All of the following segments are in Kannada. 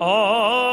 ಆ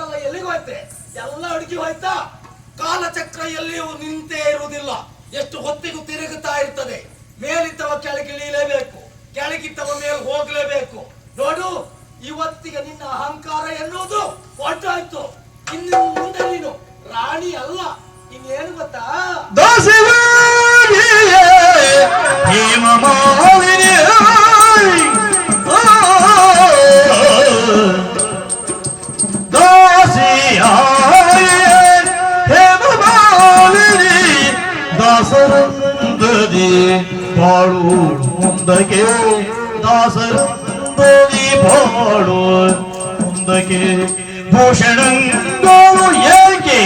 ಎಲ್ಲ ಎಲ್ಲಿಗೆ ಹೋಯ್ತೆ? ಎಲ್ಲ ಅಡುಗೆ ಹೋಯ್ತಾ? ಕಾಲಚಕ್ರ ಎಲ್ಲಿಯೂ ನಿಂತೇ ಇರುವುದಿಲ್ಲ. ಎಷ್ಟು ಹೊತ್ತಿಗೂ ತಿರುಗುತ್ತಾ ಇರ್ತದೆ. ಮೇಲಿದ್ದವ ಕೆಳಗಿಳಿಯಲೇಬೇಕು ಕೆಳಗಿತ್ತವ ಮೇಲೆ ಹೋಗ್ಲೇಬೇಕು. ನೋಡು, ಇವತ್ತಿಗೆ ನಿನ್ನ ಅಹಂಕಾರ ಎನ್ನುವುದು ಹೊರಟಾಯ್ತು. ಇನ್ನು ಮುಂದೆ ನೀನು ರಾಣಿ ಅಲ್ಲ. ಇನ್ನೇನು ಗೊತ್ತಾ? ಮುಂದಕ್ಕೆ ದಾಸರಂದದಿ ಬಾಳು. ಮುಂದಕ್ಕೆ ಭೂಷಣಗಳು ಏಕೆ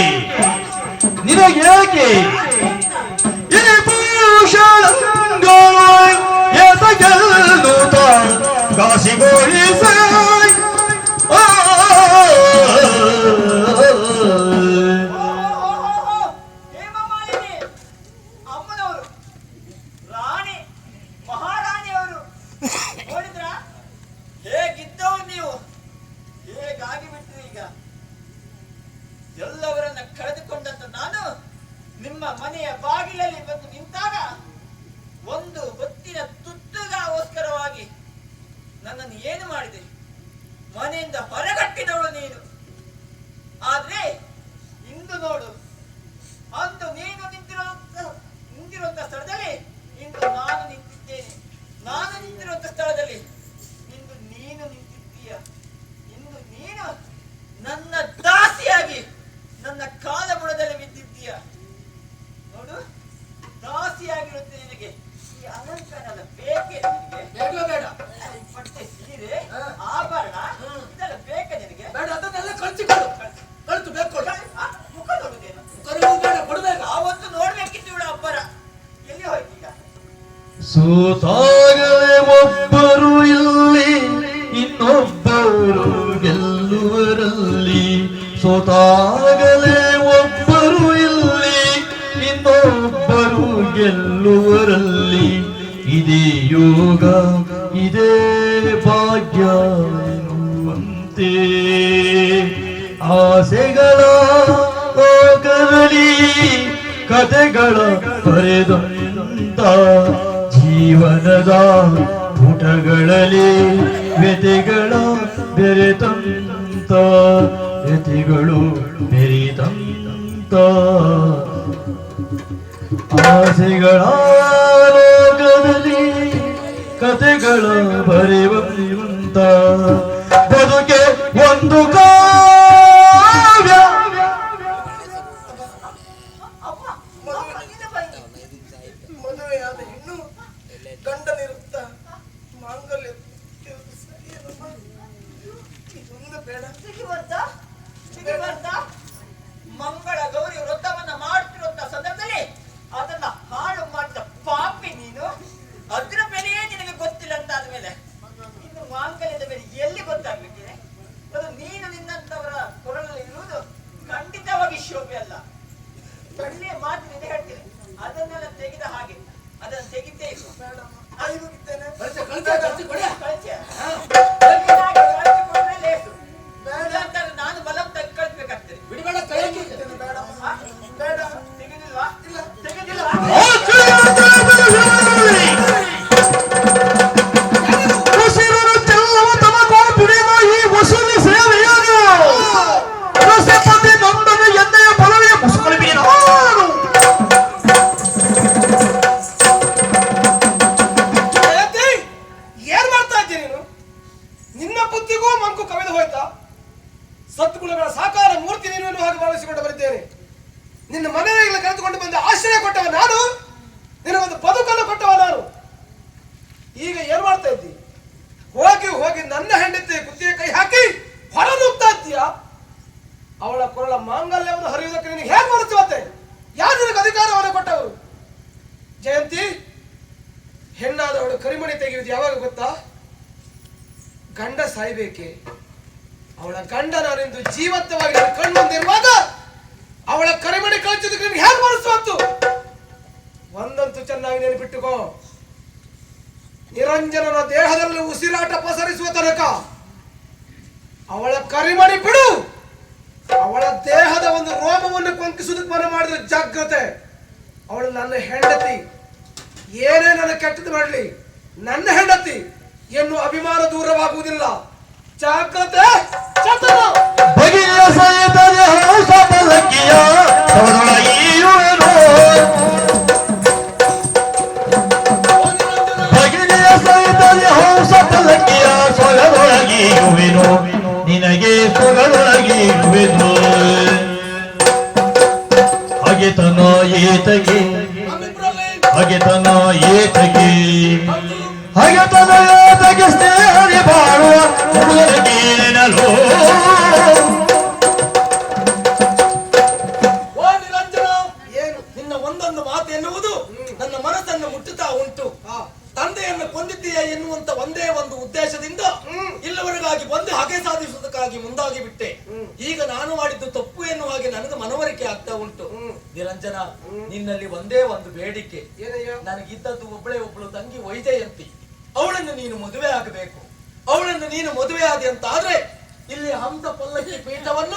ನಿನಗೇಕೆ ಈ ಭೂಷಣಗಳು ಕಾಶಿ ಕಾಸಿಗೋಳಿಸ ಇಂದು ನೋಡು ಅಂದು ನೀನು ನಿಂತಿರುವಂತ ನಿಂತಿರುವಂತ ಸ್ಥಳದಲ್ಲಿ ಇಂದು ನಾನು ನಿಂತಿದ್ದೇನೆ. ನಾನು ನಿಂತಿರುವಂತ ಸ್ಥಳದಲ್ಲಿ ಇಂದು ನೀನು ನಿಂತಿದ್ದೀಯ. ಇಂದು ನೀನು ನನ್ನ ದಾಸಿಯಾಗಿ ನನ್ನ ಕಾಲ ಬುಡದಲ್ಲಿ ಬಿದ್ದಿದ್ದೀಯ ನೋಡು ದಾಸಿಯಾಗಿರುತ್ತೆ ನಿನಗೆ ಈ ಅಲಂಕಾರ ಎಲ್ಲ ಬೇಕೇ ನಿನಗೆ. ಬೇಡ. ಬಟ್ಟೆ ಸೀರೆ ಆಭರಣ ಸೋತಾಗಲೇ ಒಬ್ಬರು ಇಲ್ಲಿ, ಇನ್ನೊಬ್ಬರು ಗೆಲ್ಲುವರಲ್ಲಿ. ಸೋತಾಗಲೇ ಒಬ್ಬರು ಇಲ್ಲಿ, ಇನ್ನೊಬ್ಬರು ಗೆಲ್ಲುವರಲ್ಲಿ. ಇದೇ ಯೋಗ, ಇದೇ ಭಾಗ್ಯ ಎನ್ನುವಂತೆ ಆಸೆಗಳ ಲೋಕದಲ್ಲಿ ಕತೆಗಳ ಬರೆದಂತ ಜೀವನದ ಪುಟಗಳಲ್ಲಿ ವ್ಯತಿಗಳ ಬೆರೆತಂತ ವ್ಯತಿಗಳು ಬೆರೆತಂತ ಆಸೆಗಳ ಲೋಕದಲ್ಲಿ ಕಥೆಗಳ ಬರೆಯುವಂತ. ಬದುಕೆ ಒಂದು ಕಾವ್ಯ ನನ್ನ ಹೆಂಡತಿ ಕುತ್ತಿಗೆ ಕೈ ಹಾಕಿ ಹೊರ ನುಗ್ತಾ ಇದ್ದೀಯ ಅವಳ ಕೊರಳ ಮಾಂಗಲ್ಯವನ್ನು ಹರಿಯುವುದಕ್ಕೆ ನಿನಗೆ ಹೇಗೆ ಬರುತ್ತೆ ಯಾರು ನಿನಗೆ ಅಧಿಕಾರವನ್ನು ಕೊಟ್ಟವರು? ಜಯಂತಿ, ಹೆಣ್ಣಾದವಳು ಕರಿಮಣಿ ತೆಗೆಯುವುದು ಯಾವಾಗ ಗೊತ್ತಾ? ಗಂಡ ಸಾಯ್ಬೇಕೆ? ಅವಳ ಗಂಡ ನಾನೆಂದು ಜೀವಂತವಾಗಿ ಕಣ್ಣು ಕಣ್ಮುಂದಿರುವಾಗ ಅವಳ ಕರಿಮಣಿ ಕಳಚಿದಕ್ಕೆ ನಿನಗೆ ಹೇಗೆ ಮನಸ್ಸು ಒಂದಂತೂ ಚೆನ್ನಾಗಿ ನೆನಪಿಟ್ಟುಕೋ ನಿರಂಜನನ ದೇಹದಲ್ಲಿ ಉಸಿರಾಟ ಪಸರಿಸುವ ತನಕ ಅವಳ ಕರಿಮಣಿ ಬಿಡು. ಅವಳ ದೇಹದ ಒಂದು ರೋಮವನ್ನು ಕೊಂಕಿಸುವುದಕ್ಕೆ ಮನ ಮಾಡಿದ್ರೆ ಜಾಗ್ರತೆ. ಅವಳು ನನ್ನ ಹೆಂಡತಿ. ಏನೇ ನನ್ನ ಕೆಟ್ಟದ್ದು ಮಾಡಲಿ, ನನ್ನ ಹೆಂಡತಿ ಎನ್ನುವ ಅಭಿಮಾನ ದೂರವಾಗುವುದಿಲ್ಲ. ಜಾಗ್ರತೆ ಸೊರೊಳಗಿಯುವೆನು. ನಿನಗೆ ಸೊರೊಳಗಿರುವೆನು ಹಗೆತನ ಏತಗೆ ಹಾಗೆ ಹಗೆತನ ಏತಗೆ ಹೌದು. ಎನ್ನುವಂತ ಒಂದೇ ಒಂದು ಉದ್ದೇಶದಿಂದ ಇಲ್ಲವರೆಗಾಗಿ ಬಂದು ಹಗೆ ಸಾಧಿಸುವುದಕ್ಕಾಗಿ ಮುಂದಾಗಿ ಬಿಟ್ಟೆ. ಈಗ ನಾನು ಮಾಡಿದ್ದು ತಪ್ಪು ಎನ್ನುವ ಹಾಗೆ ನನಗೆ ಮನವರಿಕೆ ಆಗ್ತಾ ಉಂಟು. ನಿರಂಜನ ನಿನ್ನಲ್ಲಿ ಒಂದೇ ಒಂದು ಬೇಡಿಕೆ. ಏನಯ್ಯ? ನನಗಿದ್ದದ್ದು ಒಬ್ಬಳೇ ಒಬ್ಬಳು ತಂಗಿ ವೈಜಯಂತಿ. ಅವಳನ್ನು ನೀನು ಮದುವೆ ಆಗಬೇಕು. ಅವಳನ್ನು ನೀನು ಮದುವೆ ಆದಿ ಅಂತ ಆದ್ರೆ ಇಲ್ಲಿ ಹಂಸ ಪಲ್ಲಕ್ಕಿ ಪೀಠವನ್ನ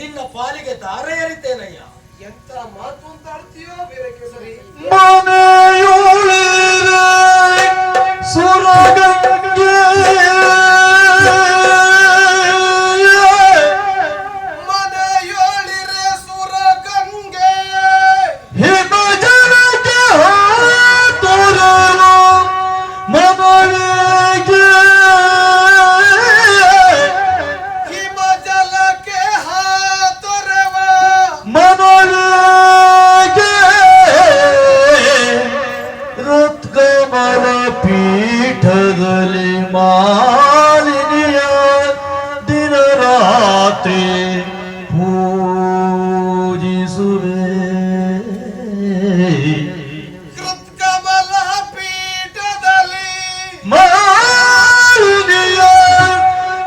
ನಿನ್ನ ಪಾಲಿಗೆ ದಾರ ಎರಿತೇನಯ್ಯ. ಎಂತ ಮಾತು ಅಂತ ಆಡ್ತೀಯೋ ಬೇರೆ ಕೇಸರಿ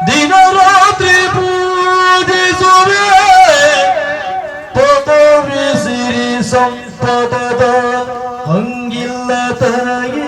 ದಿನ ರಾತ್ರಿ ಪೂಜಿಸುವೆ. ಪದವಿ ಸಿರಿ ಸಂಪದದ ಹಂಗಿಲ್ಲ ತನಗೆ.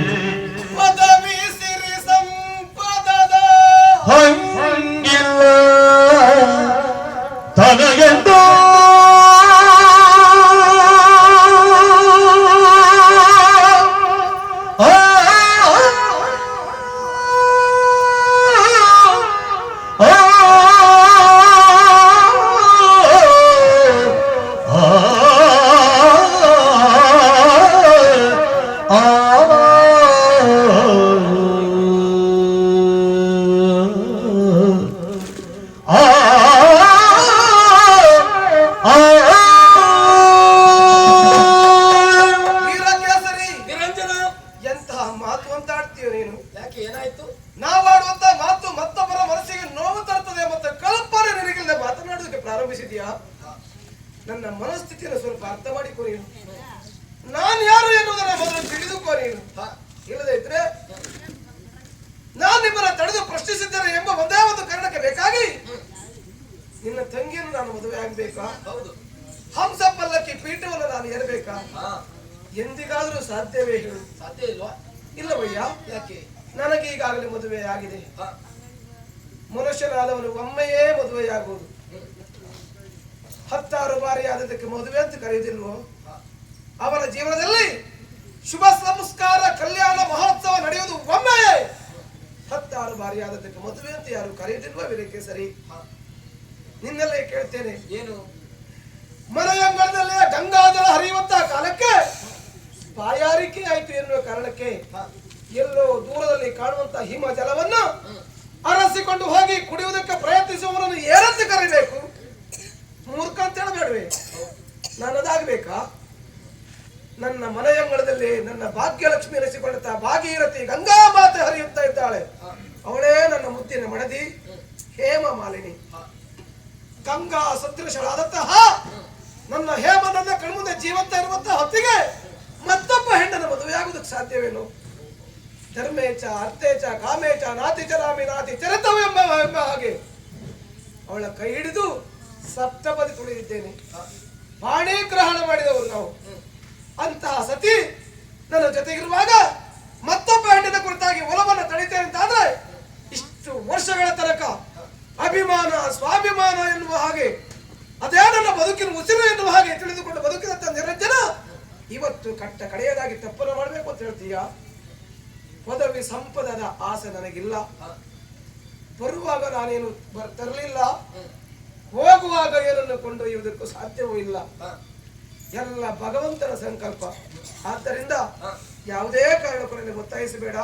ನಾನು ಮದುವೆ ಆಗ್ಬೇಕಾ? ಹೌದು ಹಂಸ ಪಲ್ಲಕ್ಕಿ ಪೀಠವನ್ನು ನಾನು ಏರ್ಬೇಕಾ? ಎಂದಿಗಾದ್ರೂ ಸಾಧ್ಯವೇ ಹೇಳು. ಸಾಧ್ಯ ಇಲ್ವಾ? ಇಲ್ಲವಯ್ಯ. ಯಾಕೆ? ನನಗೆ ಈಗಾಗಲೇ ಮದುವೆ ಆಗಿದೆ. ಮನುಷ್ಯನಾದವನು ಒಮ್ಮೆಯೇ ಮದುವೆಯಾಗುವುದು. ಹತ್ತಾರು ಬಾರಿ ಆದದಕ್ಕೆ ಮದುವೆ ಅಂತ ಕರೆಯುವುದಿಲ್ವೋ ಅವನ ಜೀವನದಲ್ಲಿ ಶುಭ ಸಂಸ್ಕಾರ ಕಲ್ಯಾಣ ಮಹೋತ್ಸವ ನಡೆಯುವುದು ಒಮ್ಮೆ ಹತ್ತಾರು ಬಾರಿ ಆದದಕ್ಕೆ ಮದುವೆ ಅಂತ ಯಾರು ಕರೆಯುವುದಿಲ್ವೋ ವಿರಕ್ಕೆ ಸರಿ ನಿನ್ನಲ್ಲೇ ಕೇಳ್ತೇನೆ. ಏನು? ಮನಗಂಗಳದಲ್ಲೇ ಗಂಗಾಜಲ ಹರಿಯುವಂತಹ ಕಾಲಕ್ಕೆ ಬಾಯಾರಿಕೆ ಆಯ್ತು ಎನ್ನುವ ಕಾರಣಕ್ಕೆ ಎಲ್ಲೋ ದೂರದಲ್ಲಿ ಕಾಣುವಂತಹ ಹಿಮ ಜಲವನ್ನು ಅರಸಿಕೊಂಡು ಹೋಗಿ ಕುಡಿಯುವುದಕ್ಕೆ ಪ್ರಯತ್ನಿಸುವವರನ್ನು ಏನಂತ ಕರಿಬೇಕು? ಮೂರ್ಖ ಅಂತ ಹೇಳಬೇಡ್ರಿ. ನಾನು ಅದಾಗಬೇಕಾ ನನ್ನ ಮನೆಯಂಗಳದಲ್ಲಿ ನನ್ನ ಭಾಗ್ಯಲಕ್ಷ್ಮಿ ಎನಿಸಿಕೊಳ್ಳುತ್ತಾ ಭಾಗೀರಥಿ ಗಂಗಾ ಮಾತೆ ಹರಿಯುತ್ತಾ ಇದ್ದಾಳೆ. ಅವಳೇ ನನ್ನ ಮುದ್ದಿನ ಮಡದಿ ಹೇಮ ಮಾಲಿನಿ ಗಂಗಾ ಸದೃಶಳಾದಂತಹ ನನ್ನ ಹೇಮ ನನ್ನ ಕಣ್ಮುಂದೆ ಜೀವಂತ ಇರುವಂತಹ ಹೊತ್ತಿಗೆ ಮತ್ತೊಬ್ಬ ಹೆಣ್ಣನ ಮದುವೆಯಾಗುವುದಕ್ಕೆ ಸಾಧ್ಯವೇನು? ಧರ್ಮೇಚ ಅರ್ಥೇಚ ಕಾಮೇಚ ನಾತಿಚ ರಾಮಿ ನಾತಿ ಚರಿತವೆಂಬ ಎಂಬ ಹಾಗೆ ಅವಳ ಕೈ ಹಿಡಿದು ಸಪ್ತಪದಿ ತುಳಿದಿದ್ದೇನೆ. ಪಾಣಿಗ್ರಹಣ ಮಾಡಿದವರು ನಾವು. ಅಂತಹ ಸತಿ ನನ್ನ ಜೊತೆಗಿರುವಾಗ ಮತ್ತೊಬ್ಬ ಹೆಣ್ಣಿನ ಕುರಿತಾಗಿ ಒಲವನ್ನು ತಳಿತೇನೆ ಅಂತ ಆದ್ರೆ ಅಭಿಮಾನ ಸ್ವಾಭಿಮಾನ ಎನ್ನುವ ಹಾಗೆ ಅದೇ ನನ್ನ ಬದುಕಿನ ಉಸಿರು ಎನ್ನುವ ಹಾಗೆ ತಿಳಿದುಕೊಂಡು ಬದುಕಿದಂತ ನಿರಂಜನ ಇವತ್ತು ಕಟ್ಟ ಕಡೆಯದಾಗಿ ತಪ್ಪನ್ನು ಮಾಡಬೇಕು ಅಂತ ಹೇಳ್ತೀಯ? ಪದವಿ ಸಂಪದದ ಆಸೆ ನನಗಿಲ್ಲ. ಬರುವಾಗ ನಾನೇನು ತರಲಿಲ್ಲ? ಹೋಗುವಾಗ ಏನನ್ನು ಕೊಂಡೊಯ್ಯುವುದಕ್ಕೂ ಸಾಧ್ಯವೂ ಇಲ್ಲ. ಎಲ್ಲ ಭಗವಂತನ ಸಂಕಲ್ಪ. ಆದ್ದರಿಂದ ಯಾವುದೇ ಕಾರಣಕ್ಕೂ ನನಗೆ ಒತ್ತಾಯಿಸಬೇಡ.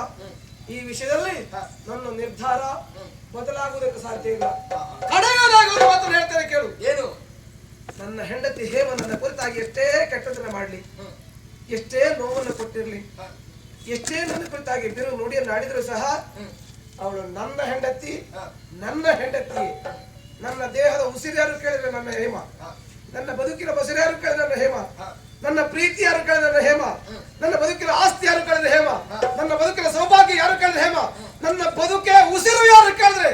ಈ ವಿಷಯದಲ್ಲಿ ನನ್ನ ನಿರ್ಧಾರ ಬದಲಾಗುವುದಕ್ಕೆ ಸಾಧ್ಯ ಇಲ್ಲ. ಕಡೆಯದಾಗಿ ಮಾತ್ರ ಮಾತನ್ನು ಹೇಳ್ತೇನೆ ಕೇಳು. ಏನು? ನನ್ನ ಹೆಂಡತಿ ಹೇಮ ನನ್ನ ಕುರಿತಾಗಿ ಎಷ್ಟೇ ಕೆಟ್ಟದನ್ನ ಮಾಡಲಿ. ಎಷ್ಟೇ ನೋವನ್ನು ಕೊಟ್ಟಿರಲಿ. ಎಷ್ಟೇ ನನ್ನ ಕುರಿತಾಗಿ ಬಿರು ನುಡಿಯನ್ನು ಆಡಿದ್ರು ಸಹ ಅವಳು ನನ್ನ ಹೆಂಡತಿ ನನ್ನ ಹೆಂಡತಿ. ನನ್ನ ದೇಹದ ಉಸಿರ್ಯಾರು ಕೇಳಿದ್ರೆ ನನ್ನ ಹೇಮ. ನನ್ನ ಬದುಕಿನ ಬಸಿರ್ಯಾರು ಕೇಳಿದ್ರೆ ನನ್ನ ಹೇಮ. ನನ್ನ ಪ್ರೀತಿ ಯಾರು ಕೇಳಿದ್ರೆ ನನ್ನ ಹೇಮ. ನನ್ನ ಬದುಕಿನ ಆಸ್ತಿ ಯಾರು ಕೇಳಿದ್ರೆ ಹೇಮ. ನನ್ನ ಬದುಕಿನ ಕೇಳಿದ್ರೆ ಹೇಮ ನನ್ನ ಬದುಕೆ ಉಸಿರು ಯಾರು ಕೇಳಿದ್ರೆ?